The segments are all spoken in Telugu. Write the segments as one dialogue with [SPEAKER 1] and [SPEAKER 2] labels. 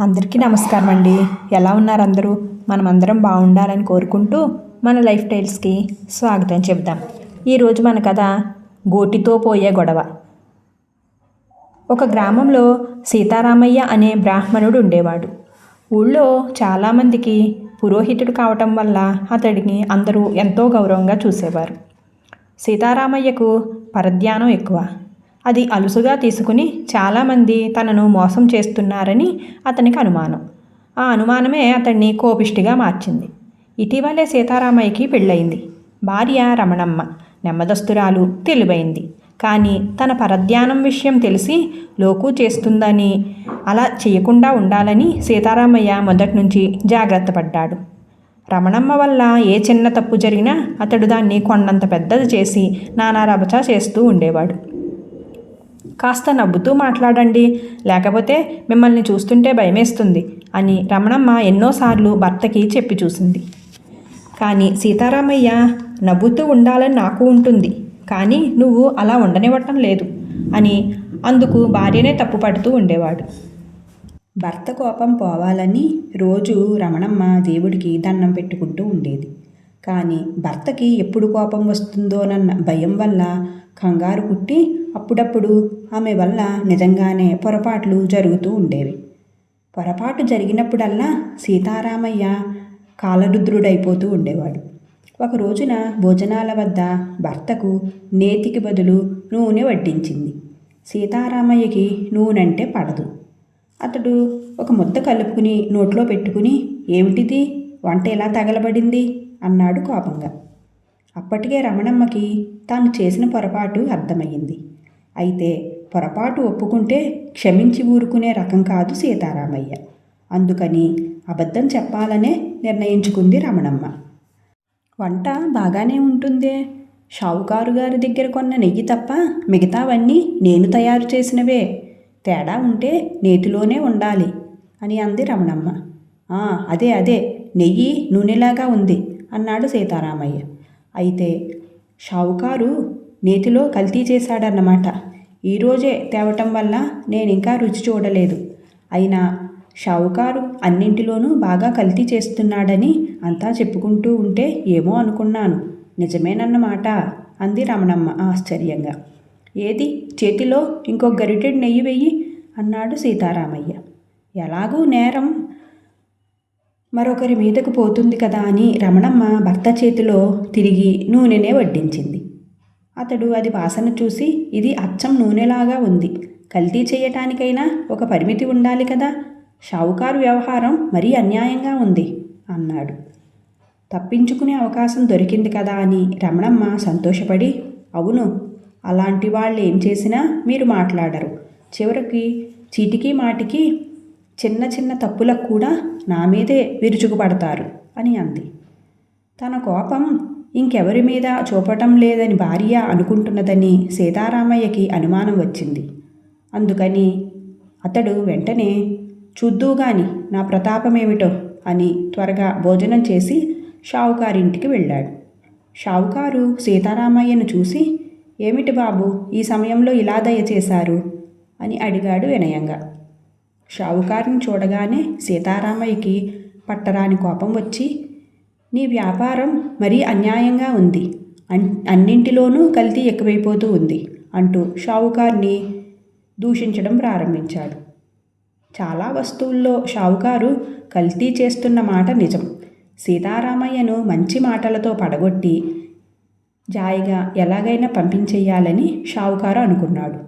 [SPEAKER 1] అందరికీ నమస్కారం అండి ఎలా ఉన్నారు అందరూ? మనమందరం బాగుండాలని కోరుకుంటూ మన లైఫ్ స్టైల్స్కి స్వాగతం చెప్దాం ఈరోజు మన కథ గోటితో పోయే గొడవ. ఒక గ్రామంలో సీతారామయ్య అనే బ్రాహ్మణుడు ఉండేవాడు. ఊళ్ళో చాలామందికి పురోహితుడు కావటం వల్ల అతడిని అందరూ ఎంతో గౌరవంగా చూసేవారు. సీతారామయ్యకు పరధ్యానం ఎక్కువ. అది అలుసుగా తీసుకుని చాలామంది తనను మోసం చేస్తున్నారని అతనికి అనుమానం. ఆ అనుమానమే అతన్ని కోపిష్టిగా మార్చింది. ఇటీవలే సీతారామయ్యకి పెళ్ళయింది. భార్య రమణమ్మ నెమ్మదస్తురాలు తెలివైంది. కానీ తన పరధ్యానం విషయం తెలిసి లోకు చేస్తుందని అలా చేయకుండా ఉండాలని సీతారామయ్య మొదటి నుంచి జాగ్రత్త పడ్డాడు. రమణమ్మ వల్ల ఏ చిన్న తప్పు జరిగినా అతడు దాన్ని కొండంత పెద్దది చేసి నానా రభచ చేస్తూ ఉండేవాడు. కాస్త నవ్వుతూ మాట్లాడండి. లేకపోతే మిమ్మల్ని చూస్తుంటే భయమేస్తుంది అని రమణమ్మ ఎన్నోసార్లు భర్తకి చెప్పి చూసింది. కానీ సీతారామయ్య నవ్వుతూ ఉండాలని నాకు ఉంటుంది. కానీ నువ్వు అలా ఉండనివ్వటం లేదు అని అందుకు భార్యనే తప్పుపడుతూ ఉండేవాడు. భర్త కోపం పోవాలని రోజు రమణమ్మ దేవుడికి దండం పెట్టుకుంటూ ఉండేది. కానీ భర్తకి ఎప్పుడు కోపం వస్తుందోనన్న భయం వల్ల కంగారు పుట్టి అప్పుడప్పుడు ఆమె వల్ల నిజంగానే పొరపాట్లు జరుగుతూ ఉండేవి. పొరపాటు జరిగినప్పుడల్లా సీతారామయ్య కాలరుద్రుడైపోతూ ఉండేవాడు. ఒక రోజున భోజనాల వద్ద భర్తకు నేతికి బదులు నూనె వడ్డించింది. సీతారామయ్యకి నూనెంటే పడదు. అతడు ఒక ముద్ద కలుపుకుని నోట్లో పెట్టుకుని ఏమిటిది? వంట ఎలా తగలబడింది? అన్నాడు కోపంగా. అప్పటికే రమణమ్మకి తాను చేసిన పొరపాటు అర్థమయ్యింది. అయితే పొరపాటు ఒప్పుకుంటే క్షమించి ఊరుకునే రకం కాదు సీతారామయ్య. అందుకని అబద్ధం చెప్పాలనే నిర్ణయించుకుంది రమణమ్మ. వంట బాగానే ఉంటుందే. షావుకారు గారి దగ్గర కొన్న నెయ్యి తప్ప మిగతావన్నీ నేను తయారు చేసినవే. తేడా ఉంటే నేతిలోనే ఉండాలి అని అంది రమణమ్మ. అదే అదే నెయ్యి నూనెలాగా ఉంది అన్నాడు సీతారామయ్య. అయితే షావుకారు నేతిలో కల్తీ చేశాడన్నమాట. ఈరోజే తేవటం వల్ల నేను ఇంకా రుచి చూడలేదు. అయినా షావుకారు అన్నింటిలోనూ బాగా కల్తీ చేస్తున్నాడని అంతా చెప్పుకుంటూ ఉంటే ఏమో అనుకున్నాను. నిజమేనన్నమాట అంది రమణమ్మ ఆశ్చర్యంగా. ఏది? చేతిలో ఇంకో గరిటెడ్ నెయ్యి వెయ్యి అన్నాడు సీతారామయ్య. ఎలాగూ నేరం మరొకరి మీదకు పోతుంది కదా అని రమణమ్మ భర్త చేతిలో తిరిగి నూనెనే వడ్డించింది. అతడు అది వాసన చూసి ఇది అచ్చం నూనెలాగా ఉంది. కల్తీ చేయటానికైనా ఒక పరిమితి ఉండాలి కదా? షావుకారు వ్యవహారం మరీ అన్యాయంగా ఉంది అన్నాడు. తప్పించుకునే అవకాశం దొరికింది కదా అని రమణమ్మ సంతోషపడి అవును అలాంటి వాళ్ళు ఏం చేసినా మీరు మాట్లాడరు. చివరికి చీటికి మాటికి చిన్న చిన్న తప్పులకు కూడా నా మీదే విరుచుకుపడతారు అని అంది. తన కోపం ఇంకెవరి మీద చూపటం లేదని భార్య అనుకుంటున్నదని సీతారామయ్యకి అనుమానం వచ్చింది. అందుకని అతడు వెంటనే చూద్దూగాని నా ప్రతాపమేమిటో? అని త్వరగా భోజనం చేసి షావుకారింటికి వెళ్ళాడు. షావుకారు సీతారామయ్యను చూసి ఏమిటి బాబు ఈ సమయంలో ఇలా దయచేశారు అని అడిగాడు వినయంగా. షావుకారిని చూడగానే సీతారామయ్యకి పట్టరాని కోపం వచ్చి నీ వ్యాపారం మరీ అన్యాయంగా ఉంది. అన్ అన్నింటిలోనూ కల్తీ ఎక్కువైపోతూ ఉంది అంటూ షావుకార్ని దూషించడం ప్రారంభించాడు. చాలా వస్తువుల్లో షావుకారు కల్తీ చేస్తున్న మాట నిజం. సీతారామయ్యను మంచి మాటలతో పడగొట్టి జాయిగా ఎలాగైనా పంపించేయాలని షావుకారు అనుకున్నాడు.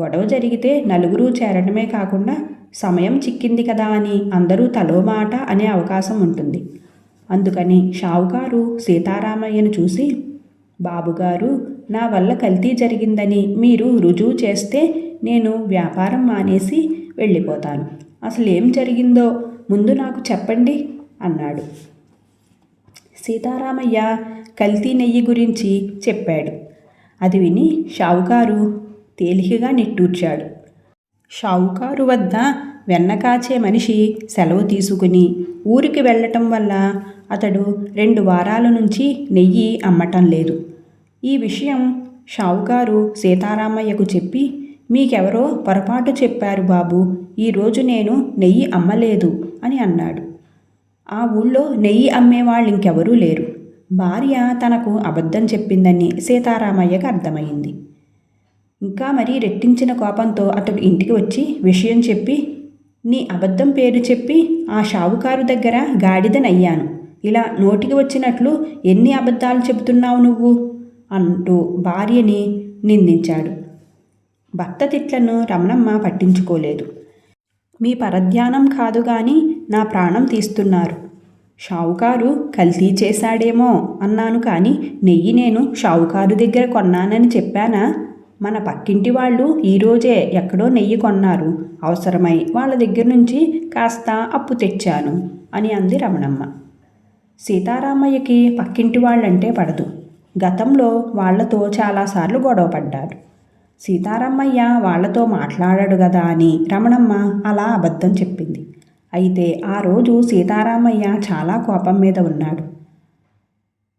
[SPEAKER 1] గొడవ జరిగితే నలుగురు చేరడమే కాకుండా సమయం చిక్కింది కదా అని అందరూ తలో మాట అనే అవకాశం ఉంటుంది. అందుకని షావుకారు సీతారామయ్యను చూసి బాబుగారు నా వల్ల కల్తీ జరిగిందని మీరు రుజువు చేస్తే నేను వ్యాపారం మానేసి వెళ్ళిపోతాను. అసలు ఏం జరిగిందో ముందు నాకు చెప్పండి అన్నాడు. సీతారామయ్య కల్తీ నెయ్యి గురించి చెప్పాడు. అది విని షావుకారు తేలికగా నిట్టూర్చాడు. షావుకారు వద్ద వెన్న కాచే మనిషి సెలవు తీసుకుని ఊరికి వెళ్ళటం వల్ల అతడు రెండు వారాల నుంచి నెయ్యి అమ్మటం లేదు. ఈ విషయం షావుకారు సీతారామయ్యకు చెప్పి
[SPEAKER 2] మీకెవరో పొరపాటు చెప్పారు బాబు ఈరోజు నేను నెయ్యి అమ్మలేదు అని అన్నాడు. ఆ ఊళ్ళో నెయ్యి అమ్మేవాళ్ళు ఇంకెవరూ లేరు. భార్య తనకు అబద్ధం చెప్పిందని సీతారామయ్యకు అర్థమైంది. ఇంకా మరీ రెట్టించిన కోపంతో అతడు ఇంటికి వచ్చి విషయం చెప్పి నీ అబద్ధం పేరు చెప్పి ఆ షావుకారు దగ్గర గాడిదనయ్యాను. ఇలా నోటికి వచ్చినట్లు ఎన్ని అబద్ధాలు చెబుతున్నావు నువ్వు? అంటూ భార్యని నిందించాడు. భర్త తిట్లను రమణమ్మ పట్టించుకోలేదు. మీ పరధ్యానం కాదు గాని నా ప్రాణం తీస్తున్నారు. షావుకారు కల్తీ చేశాడేమో అన్నాను కానీ నెయ్యి నేను షావుకారు దగ్గర కొన్నానని చెప్పానా? మన పక్కింటి వాళ్ళు ఈరోజే ఎక్కడో నెయ్యి కొన్నారు. అవసరమై వాళ్ళ దగ్గర నుంచి కాస్త అప్పు తెచ్చాను అని అంది రమణమ్మ. సీతారామయ్యకి పక్కింటి వాళ్ళంటే పడదు. గతంలో వాళ్ళతో చాలాసార్లు గొడవ పడ్డాడు. సీతారామయ్య వాళ్ళతో మాట్లాడాడు కదా అని రమణమ్మ అలా అబద్ధం చెప్పింది. అయితే ఆ రోజు సీతారామయ్య చాలా కోపం మీద ఉన్నాడు.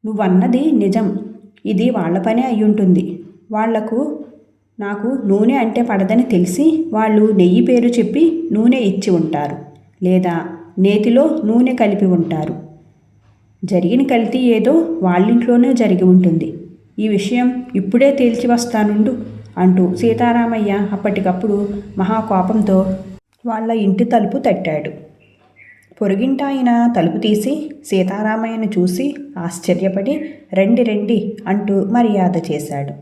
[SPEAKER 2] నువ్వన్నది నిజం. ఇది వాళ్ళ పనే అయ్యుంటుంది. వాళ్ళకు నాకు నూనె అంటే పడదని తెలిసి వాళ్ళు నెయ్యి పేరు చెప్పి నూనె ఇచ్చి ఉంటారు. లేదా నేతిలో నూనె కలిపి ఉంటారు. జరిగిన కల్తీ ఏదో వాళ్ళింట్లోనే జరిగి ఉంటుంది. ఈ విషయం ఇప్పుడే తేల్చి వస్తానుండు అంటూ సీతారామయ్య అప్పటికప్పుడు మహాకోపంతో వాళ్ళ ఇంటి తలుపు తట్టాడు. పొరుగింటాయన తలుపు తీసి సీతారామయ్యను చూసి ఆశ్చర్యపడి రండి రండి అంటూ మర్యాద చేశాడు.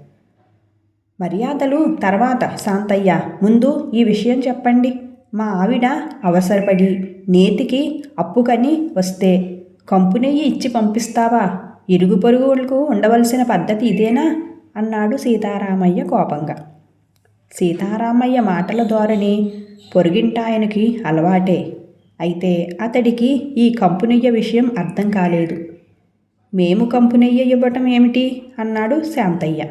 [SPEAKER 2] మర్యాదలు తర్వాత. శాంతయ్య ముందు ఈ విషయం చెప్పండి. మా ఆవిడ అవసరపడి నేతికి అప్పుకని వస్తే కంపు నెయ్యి ఇచ్చి పంపిస్తావా? ఇరుగు పొరుగులకు ఉండవలసిన పద్ధతి ఇదేనా? అన్నాడు సీతారామయ్య కోపంగా. సీతారామయ్య మాటల ధోరణి పొరుగింటాయనకి అలవాటే. అయితే అతడికి ఈ కంపునెయ్య విషయం అర్థం కాలేదు. మేము కంపునెయ్య ఇవ్వటం ఏమిటి? అన్నాడు శాంతయ్య.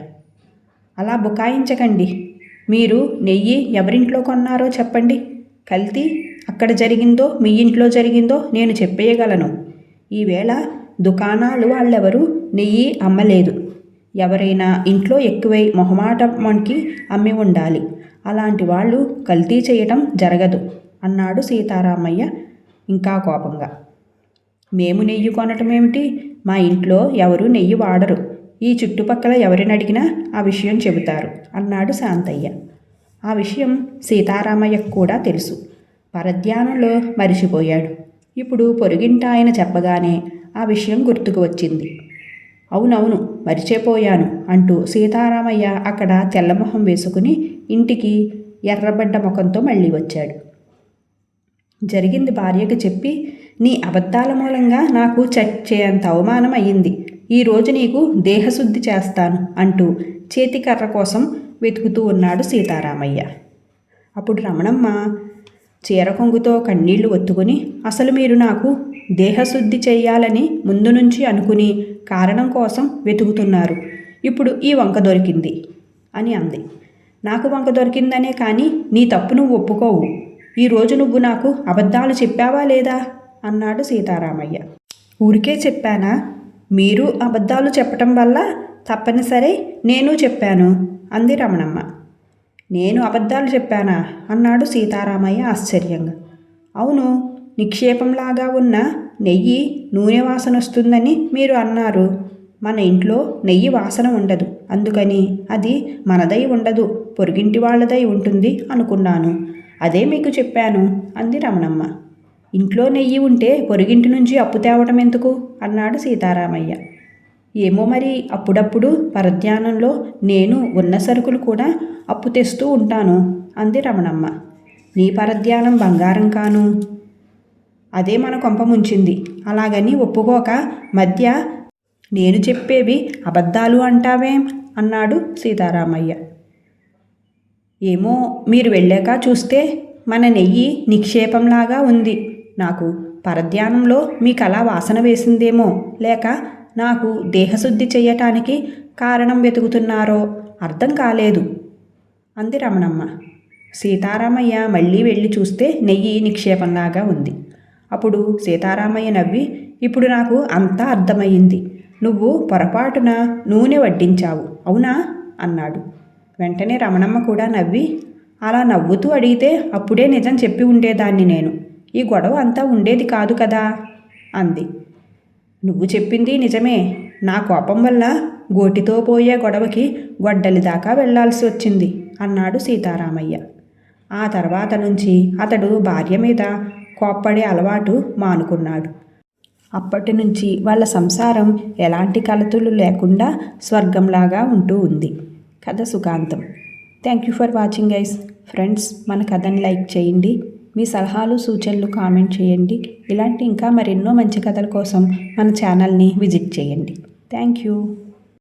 [SPEAKER 2] అలా బుకాయించకండి. మీరు నెయ్యి ఎవరింట్లో కొన్నారో చెప్పండి. కల్తీ అక్కడ జరిగిందో మీ ఇంట్లో జరిగిందో నేను చెప్పేయగలను. ఈవేళ దుకాణాలు వాళ్ళెవరూ నెయ్యి అమ్మలేదు. ఎవరైనా ఇంట్లో ఎక్కువై మొహమాటమానికి అమ్మి ఉండాలి. అలాంటి వాళ్ళు కల్తీ చేయటం జరగదు అన్నాడు సీతారామయ్య ఇంకా కోపంగా. మేము నెయ్యి కొనటం ఏమిటి మా ఇంట్లో ఎవరు నెయ్యి వాడరు. ఈ చుట్టుపక్కల ఎవరిని అడిగినా ఆ విషయం చెబుతారు అన్నాడు శాంతయ్య. ఆ విషయం సీతారామయ్యకు కూడా తెలుసు. పరధ్యానంలో మరిచిపోయాడు. ఇప్పుడు పొరుగింట ఆయన చెప్పగానే ఆ విషయం గుర్తుకు వచ్చింది. అవునవును మరిచిపోయాను అంటూ సీతారామయ్య అక్కడ తెల్లమొహం వేసుకుని ఇంటికి ఎర్రబడ్డ ముఖంతో మళ్ళీ వచ్చాడు. జరిగింది భార్యకు చెప్పి నీ అబద్ధాల మూలంగా నాకు చచ్చేంత అవమానం అయ్యింది. ఈరోజు నీకు దేహశుద్ధి చేస్తాను అంటూ చేతికర్ర కోసం వెతుకుతూ ఉన్నాడు సీతారామయ్య. అప్పుడు రమణమ్మ చీర కొంగుతో కన్నీళ్ళు ఒత్తుకుని అసలు మీరు నాకు దేహశుద్ధి చేయాలని ముందు నుంచి అనుకుని కారణం కోసం వెతుకుతున్నారు. ఇప్పుడు ఈ వంక దొరికింది అని అంది. నాకు వంక దొరికిందనే కానీ నీ తప్పు నువ్వు ఒప్పుకోవు. ఈరోజు నువ్వు నాకు అబద్ధాలు చెప్పావా లేదా? అన్నాడు సీతారామయ్య. ఊరికే చెప్పానా? మీరు అబద్ధాలు చెప్పటం వల్ల తప్పనిసరి నేను చెప్పాను అంది రమణమ్మ. నేను అబద్ధాలు చెప్పానా? అన్నాడు సీతారామయ్య ఆశ్చర్యంగా. అవును నిక్షేపంలాగా ఉన్న నెయ్యి నూనె వాసన వస్తుందని మీరు అన్నారు. మన ఇంట్లో నెయ్యి వాసన ఉండదు అందుకని అది మనదై ఉండదు పొరుగింటి వాళ్ళదై ఉంటుంది అనుకున్నాను. అదే మీకు చెప్పాను అంది రమణమ్మ. ఇంట్లో నెయ్యి ఉంటే పొరుగింటి నుంచి అప్పు తేవటం ఎందుకు? అన్నాడు సీతారామయ్య. ఏమో మరి అప్పుడప్పుడు పరధ్యానంలో నేను ఉన్న సరుకులు కూడా అప్పు తెస్తూ ఉంటాను అంది రమణమ్మ. నీ పరధ్యానం బంగారం కాను. అదే మన కొంప ముంచింది. అలాగని ఒప్పుకోక మధ్య నేను చెప్పేవి అబద్ధాలు అంటావేం? అన్నాడు సీతారామయ్య. ఏమో మీరు వెళ్ళాక చూస్తే మన నెయ్యి నిక్షేపంలాగా ఉంది. నాకు పరధ్యానంలో మీకు అలా వాసన వేసిందేమో లేక నాకు దేహశుద్ధి చేయటానికి కారణం వెతుకుతున్నారో అర్థం కాలేదు. అంది రమణమ్మ. సీతారామయ్య మళ్ళీ వెళ్ళి చూస్తే నెయ్యి నిక్షేపంలాగా ఉంది. అప్పుడు సీతారామయ్య నవ్వి ఇప్పుడు నాకు అంతా అర్థమయ్యింది. నువ్వు పొరపాటున నూనె వడ్డించావు అవునా? అన్నాడు. వెంటనే రమణమ్మ కూడా నవ్వి అలా నవ్వుతూ అడిగితే అప్పుడే నిజం చెప్పి ఉండేదాన్ని నేను. ఈ గొడవ అంతా ఉండేది కాదు కదా? అంది. నువ్వు చెప్పింది నిజమే. నా కోపం వల్ల గోటితో పోయే గొడవకి గొడ్డలి దాకా వెళ్ళాల్సి వచ్చింది అన్నాడు సీతారామయ్య. ఆ తర్వాత నుంచి అతడు భార్య మీద కోప్పడే అలవాటు మానుకున్నాడు. అప్పటి నుంచి వాళ్ళ సంసారం ఎలాంటి కలతులు లేకుండా స్వర్గంలాగా ఉంటూ ఉంది. కథ సుఖాంతం. Thank you for watching guys friends మన కథని లైక్ చేయండి. మీ సలహాలు సూచనలు కామెంట్ చేయండి. ఇలాంటి ఇంకా మరెన్నో మంచి కథల కోసం మన ఛానల్ని విజిట్ చేయండి. Thank you.